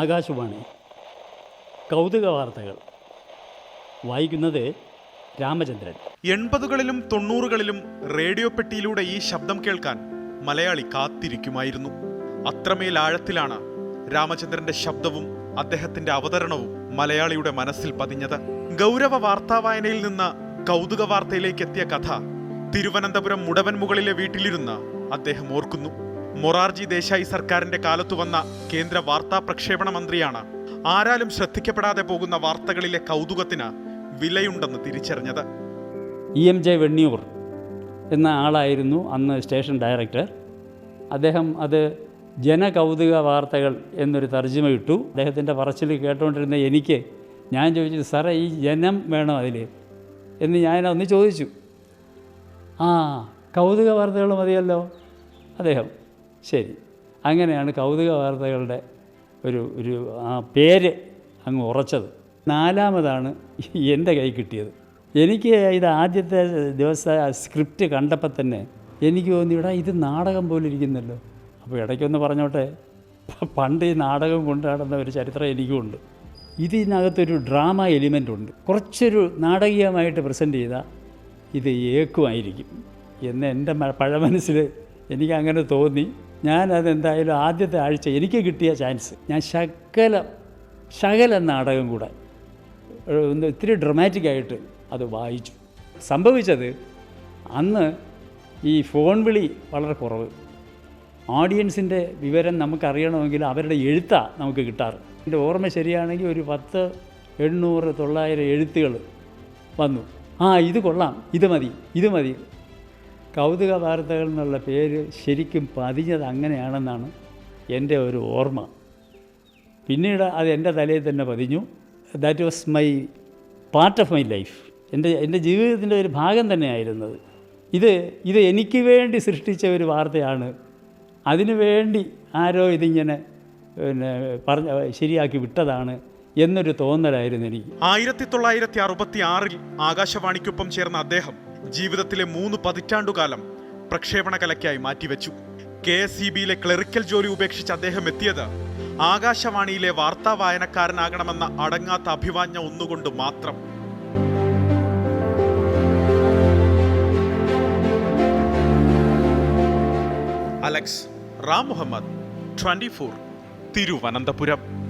ആകാശവാണി. കൗതുക വാർത്തകൾ വായിക്കുന്നത് രാമചന്ദ്രൻ. എൺപതുകളിലും തൊണ്ണൂറുകളിലും റേഡിയോ പെട്ടിയിലൂടെ ഈ ശബ്ദം കേൾക്കാൻ മലയാളി കാത്തിരിക്കുമായിരുന്നു. അത്രമേൽ ആഴത്തിലാണ് രാമചന്ദ്രന്റെ ശബ്ദവും അദ്ദേഹത്തിന്റെ അവതരണവും മലയാളിയുടെ മനസ്സിൽ പതിഞ്ഞത്. ഗൗരവ വാർത്താവായനയിൽ നിന്ന് കൗതുക വാർത്തയിലേക്ക് എത്തിയ കഥ തിരുവനന്തപുരം മുടവൻ മുകളിലെ വീട്ടിലിരുന്ന് അദ്ദേഹം ഓർക്കുന്നു. മൊറാർജി ദേശായി സർക്കാരിന്റെ കാലത്തു വന്ന കേന്ദ്ര വാർത്താ പ്രക്ഷേപണ മന്ത്രിയാണ്. ആരാലും ശ്രദ്ധിക്കപ്പെടാതെ പോകുന്ന വാർത്തകളിലെ കൗതുകത്തിന് വിലയുണ്ടെന്ന് തിരിച്ചറിഞ്ഞത്. ഇ എം ജെ വെണ്ണിയൂർ എന്ന ആളായിരുന്നു അന്ന് സ്റ്റേഷൻ ഡയറക്ടർ. അദ്ദേഹം അത് ജനകൗതുക വാർത്തകൾ എന്നൊരു തർജമ ഇട്ടു അദ്ദേഹത്തിന്റെ പറച്ചിൽ കേട്ടുകൊണ്ടിരുന്ന എനിക്ക് ഞാൻ ചോദിച്ചു സാറേ ഈ ജനം വേണോ അതിൽ എന്ന് ഞാൻ ഒന്ന് ചോദിച്ചു. ആ കൗതുക വാർത്തകൾ മതിയല്ലോ അദ്ദേഹം ശരി. അങ്ങനെയാണ് കൗതുക വാർത്തകളുടെ ഒരു ഒരു ആ പേര് അങ്ങ് ഉറച്ചത്. നാലാമതാണ് എന്റെ കൈ കിട്ടിയത്. എനിക്ക് ഇത് ആദ്യത്തെ ദിവസം സ്ക്രിപ്റ്റ് കണ്ടപ്പോൾ തന്നെ എനിക്ക് തോന്നി ഇവിടെ ഇത് നാടകം പോലെ ഇരിക്കുന്നല്ലോ. അപ്പോൾ ഇടയ്ക്കൊന്ന് പറഞ്ഞോട്ടെ പണ്ട് ഈ നാടകം കൊണ്ടാടുന്ന ഒരു ചരിത്രം എനിക്കുമുണ്ട് ഇതിനകത്തൊരു ഡ്രാമ എലിമെന്റ് ഉണ്ട്. കുറച്ചൊരു നാടകീയമായിട്ട് പ്രസന്റ് ചെയ്താൽ ഇത് ഏക്കുമായിരിക്കും. എന്ന് എന്റെ പഴമനസ്സിൽ എനിക്ക് അങ്ങനെ തോന്നി. ഞാനത് എന്തായാലും ആദ്യത്തെ ആഴ്ച എനിക്ക് കിട്ടിയ ചാൻസ്. ഞാൻ ശകല ശകലം നാടകം കൂടെ ഇത്തിരി ഡ്രമാറ്റിക്കായിട്ട് അത് വായിച്ചു. സംഭവിച്ചത് അന്ന് ഈ ഫോൺ വിളി വളരെ കുറവ്. ഓഡിയൻസിന്റെ വിവരം നമുക്കറിയണമെങ്കിൽ അവരുടെ എഴുത്താണ് നമുക്ക് കിട്ടാറ്. എന്റെ ഓർമ്മ ശരിയാണെങ്കിൽ ഒരു പത്ത് എണ്ണൂറ് തൊള്ളായിരം എഴുത്തുകൾ വന്നു. ആ ഇത് കൊള്ളാം. ഇത് മതി ഇത് മതി. കൗതുക വാർത്തകൾ എന്നുള്ള പേര് ശരിക്കും പതിഞ്ഞത് അങ്ങനെയാണെന്നാണ് എന്റെ ഒരു ഓർമ്മ. പിന്നീട് അത് എന്റെ തലയിൽ തന്നെ പതിഞ്ഞു. That was my part of my life എന്റെ എന്റെ ജീവിതത്തിന്റെ ഒരു ഭാഗം തന്നെയായിരുന്നത് ഇത് ഇത് എനിക്ക് വേണ്ടി സൃഷ്ടിച്ച ഒരു വാർത്തയാണ്. അതിനു വേണ്ടി ആരോ ഇതിങ്ങനെ പിന്നെ പറഞ്ഞ ശരിയാക്കി വിട്ടതാണ് എന്നൊരു തോന്നലായിരുന്നു എനിക്ക്. ആയിരത്തി തൊള്ളായിരത്തി അറുപത്തി ആറിൽ ആകാശവാണിക്കൊപ്പം ചേർന്ന അദ്ദേഹം ജീവിതത്തിലെ മൂന്ന് പതിറ്റാണ്ടുകാലം പ്രക്ഷേപണ കലയ്ക്കായി മാറ്റിവെച്ചു. കെ എസ് ഇ ബിയിലെ ക്ലറിക്കൽ ജോലി ഉപേക്ഷിച്ച് അദ്ദേഹം എത്തിയത് ആകാശവാണിയിലെ വാർത്താ വായനക്കാരനാകണമെന്ന അടങ്ങാത്ത അഭിവാഞ്ഞ ഒന്നുകൊണ്ട് മാത്രം. Alex Ram Muhammad twenty four Thiruvananthapuram.